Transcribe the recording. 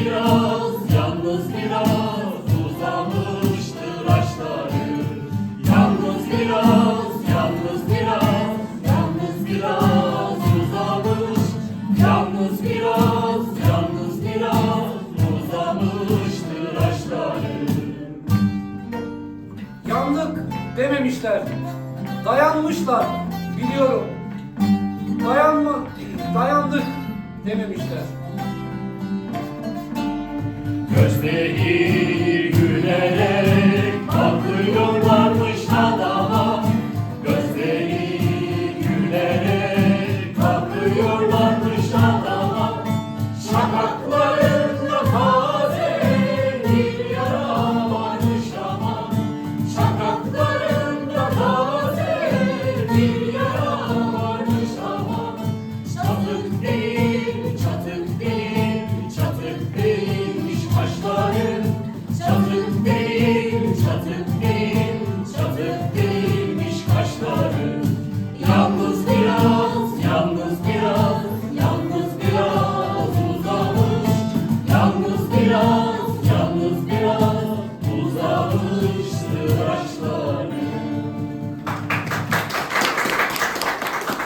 biraz, yalnız biraz uzamıştır aşkları. Yalnız biraz, yalnız biraz, yalnız biraz uzamış. Yalnız biraz, yalnız biraz uzamıştır aşkları. Yandık dememişler, dayanmışlar biliyorum. Dayanma, dayandık dememişler. seguir. Çatık değil, kaşları. Yalnız biraz, yalnız biraz Yalnız biraz uzamış. Yalnız biraz, yalnız biraz Uzamış sıraçları